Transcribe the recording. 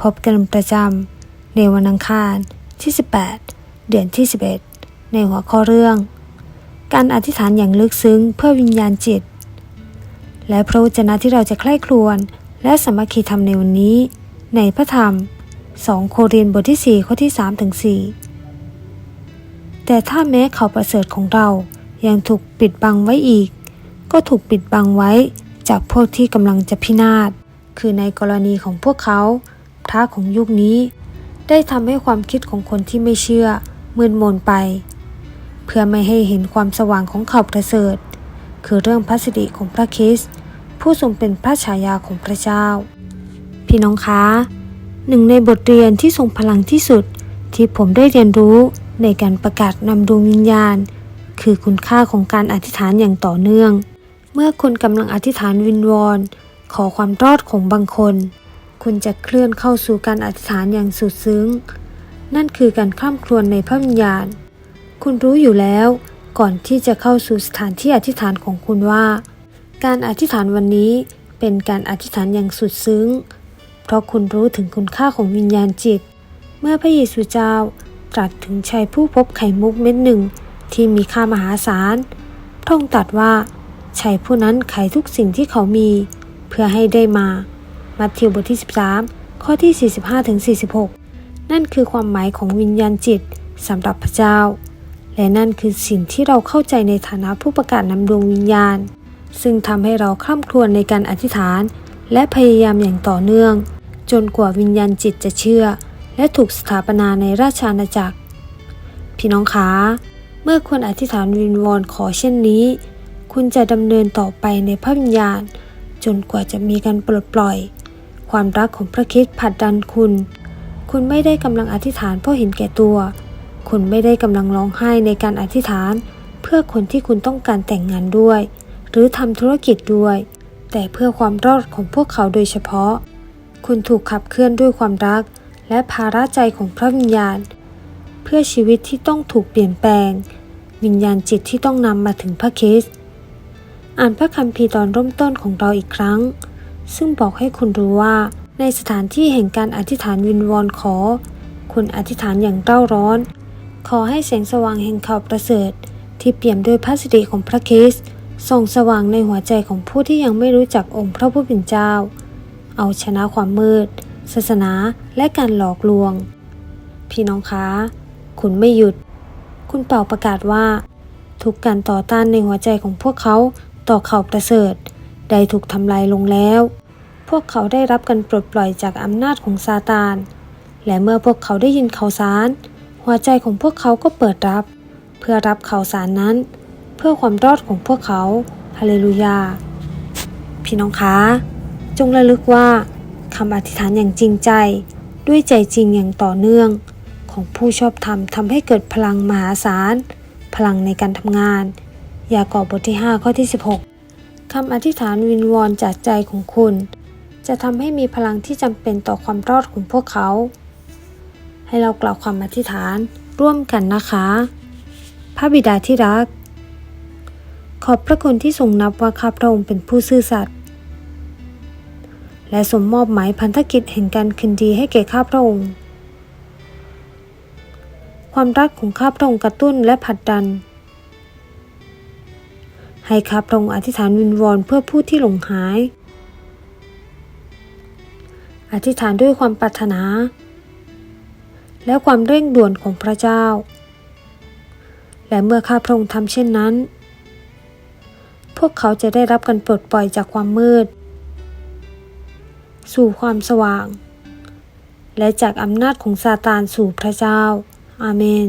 พบกันประจำในวันอังคารที่ 18 เดือนที่ 11 ในหัวข้อเรื่อง การอธิษฐานอย่างลึกซึ้งเพื่อวิญญาณจิต และพระวจนะที่เราจะใคร่ครวญและสมัคคีธรรมในวันนี้ ในพระธรรม 2 โครินธ์บทที่ 4 ข้อที่ 3 ถึง 4 แต่ถ้าแม้เขาประเสริฐของเรายังถูกปิดบังไว้อีก ก็ถูกปิดบังไว้จากพวกที่กำลังจะพินาศ คือในกรณีของพวกเขา พระของยุคนี้ ได้ทำให้ความคิดของคนที่ไม่เชื่อมืนมนไป เพื่อไม่ให้เห็นความสว่างของเขาประเสริฐ คือเรื่องพระสิริของพระคริสต์ผู้ทรงเป็นพระฉายาของพระเจ้า พี่น้องคะหนึ่งในบทเรียนที่ทรงพลังที่สุดที่ผมได้เรียนรู้ในการประกาศนำดวงวิญญาณ คือคุณค่าของการอธิษฐานอย่างต่อเนื่อง เมื่อคุณกำลังอธิษฐานวินวอน ขอความรอดของบางคน คุณจะเคลื่อนเข้าสู่การอธิษฐานอย่างสุดซึ้ง นั่นคือการข้ามครวญในพระวิญญาณ คุณรู้อยู่แล้ว ก่อนที่จะเข้าสู่สถานที่อธิษฐานของคุณว่า การอธิษฐานวันนี้เป็นการอธิษฐานอย่างสุดซึ้ง เพราะคุณรู้ถึงคุณค่าของวิญญาณจิต เมื่อพระเยซูเจ้าตรัสถึงชายผู้พบไข่มุกเม็ดหนึ่งที่มีค่ามหาศาลพระองค์ตรัสว่าชายผู้นั้นขายทุกสิ่งที่เขามี เพื่อให้ได้มา มัทธิวบทที่ 13 ข้อที่ 45ถึง46 นั่นคือความหมายของวิญญาณจิตสำหรับพระเจ้า และนั่นคือสิ่งที่เราเข้าใจในฐานะผู้ประกาศนำดวงวิญญาณ ซึ่งทำให้เราคร่ำครวญในการอธิษฐาน และพยายามอย่างต่อเนื่อง จนกว่าวิญญาณจิตจะเชื่อ และถูกสถาปนาในราชอาณาจักร พี่น้องคะเมื่อคุณอธิษฐานวิงวอนขอเช่นนี้ คุณจะดำเนินต่อไปในพระวิญญาณจนกว่าจะมีการปลดปล่อย ความรักของพระคริสต์ผลัดดันคุณ คุณไม่ได้กำลังอธิษฐานเพราะเห็นแก่ตัว คุณไม่ได้กำลังร้องไห้ในการอธิษฐาน เพื่อคนที่คุณต้องการแต่งงานด้วย หรือทำธุรกิจด้วย แต่เพื่อความรอดของพวกเขาโดยเฉพาะ คุณถูกขับเคลื่อนด้วยความรัก และภาระใจของพระวิญญาณ เพื่อชีวิตที่ต้องถูกเปลี่ยนแปลง วิญญาณจิตที่ต้องนำมาถึงพระคริสต์อ่านพระคัมภีร์ตอนเริ่มต้นของเราอีกครั้ง ซึ่งบอกให้คุณรู้ว่า ในสถานที่แห่งการอธิษฐานวินวอนขอ คุณอธิษฐานอย่างเร่าร้อน ขอให้แสงสว่างแห่งข่าวประเสริฐ ที่เปี่ยมด้วยพระสิริของพระคริสต์ส่องสว่างในหัวใจของผู้ที่ยังไม่รู้จักองค์พระผู้เป็นเจ้า เอาชนะความมืด ศาสนาและการหลอกลวง พี่น้องคะคุณไม่หยุด คุณเป่าประกาศว่า ทุกการต่อต้านในหัวใจของพวกเขาต่อข่าวประเสริฐ ได้ถูกทำลายลงแล้ว พวกเขาได้รับการปลดปล่อยจากอำนาจของซาตาน และเมื่อพวกเขาได้ยินข่าวสาร หัวใจของพวกเขาก็เปิดรับ เพื่อรับข่าวสารนั้น เพื่อความรอดของพวกเขาฮาเลลูยา พี่น้องคะจงระลึกว่าคำอธิษฐานอย่างจริงใจ ด้วยใจจริงอย่างต่อเนื่อง ของผู้ชอบธรรมทำให้เกิดพลังมหาศาล พลังในการทำงาน ยากอบบทที่ 5 ข้อที่ 16 คำอธิษฐานวินวอนจากใจของคุณ จะทำให้มีพลังที่จำเป็นต่อความรอดของพวกเขา ให้เรากล่าวคำอธิษฐานร่วมกันนะคะ พระบิดาที่รัก ขอบพระคุณที่ทรงนับว่าข้าพระองค์เป็นผู้ซื่อสัตย์และสมมอบหมายพันธกิจแห่งการคืนดีให้แก่ข้าพระองค์ ความรักของข้าพระองค์กระตุ้นและผลักดัน ให้ข้าพระองค์อธิษฐานวินวอนเพื่อผู้ที่หลงหาย อธิษฐานด้วยความปรารถนา และความเร่งด่วนของพระเจ้า และเมื่อข้าพระองค์ทำเช่นนั้น พวกเขาจะได้รับการปลดปล่อยจากความมืด สู่ความสว่าง และจากอำนาจของซาตานสู่พระเจ้า อาเมน